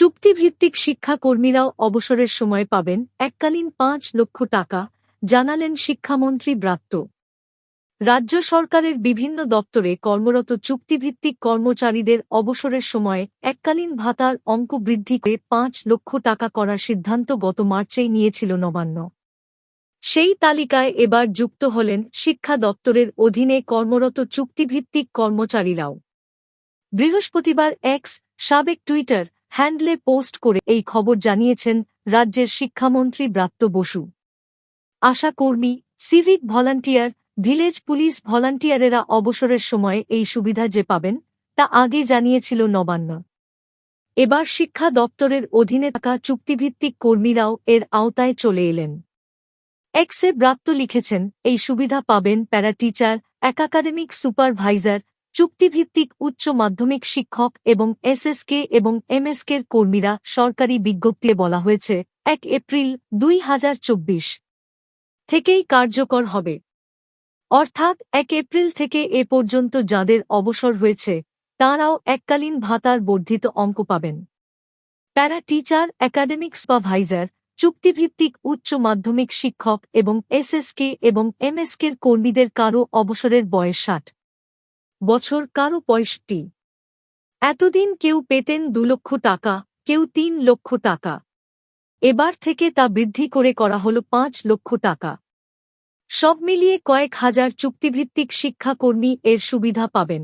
চুক্তিভিত্তিক শিক্ষাকর্মীরাও অবসরের সময় পাবেন এককালীন পাঁচ লক্ষ টাকা, জানালেন শিক্ষামন্ত্রী ব্রাত্য। রাজ্য সরকারের বিভিন্ন দপ্তরে কর্মরত চুক্তিভিত্তিক কর্মচারীদের অবসরের সময় এককালীন ভাতার অঙ্ক বৃদ্ধি করে পাঁচ লক্ষ টাকা করার সিদ্ধান্ত গত মার্চেই নিয়েছিল নবান্ন। সেই তালিকায় এবার যুক্ত হলেন শিক্ষা দপ্তরের অধীনে কর্মরত চুক্তিভিত্তিক কর্মচারীরাও। বৃহস্পতিবার এক্স, সাবেক টুইটার হ্যান্ডলে পোস্ট করে এই খবর জানিয়েছেন রাজ্যের শিক্ষামন্ত্রী ব্রাত্য বসু। আশাকর্মী সিভিক ভলান্টিয়ার, ভিলেজ পুলিশ ভলান্টিয়ারেরা অবসরের সময় এই সুবিধা যে পাবেন, তা আগে জানিয়েছিল নবান্ন। এবার শিক্ষা দপ্তরের অধীনে থাকা চুক্তিভিত্তিক কর্মীরাও এর আওতায় চলে এলেন। এক্সে ব্রাত্য লিখেছেন, এই সুবিধা পাবেন প্যারা টিচার একাডেমিক সুপারভাইজার চুক্তিভিত্তিক উচ্চ মাধ্যমিক শিক্ষক এবং এসএসকে এবং এমএসকের কর্মীরা সরকারি বিজ্ঞপ্তিতে বলা হয়েছে, এক এপ্রিল দুই হাজার চব্বিশ থেকেই কার্যকর হবে। অর্থাৎ এক এপ্রিল থেকে এ পর্যন্ত যাদের অবসর হয়েছে, তাঁরাও এককালীন ভাতার বর্ধিত অঙ্ক পাবেন। প্যারা টিচার একাডেমিক সুপারভাইজার চুক্তিভিত্তিক উচ্চ মাধ্যমিক শিক্ষক এবং এসএসকে এবং এমএসকের কর্মীদের কারও অবসরের বয়স ষাট বছর কারও পয়সটি এতদিন কেউ পেতেন দু লক্ষ টাকা, কেউ তিন লক্ষ টাকা। এবার থেকে তা বৃদ্ধি করে করা হল পাঁচ লক্ষ টাকা। সব মিলিয়ে কয়েক হাজার চুক্তিভিত্তিক শিক্ষাকর্মী এর সুবিধা পাবেন।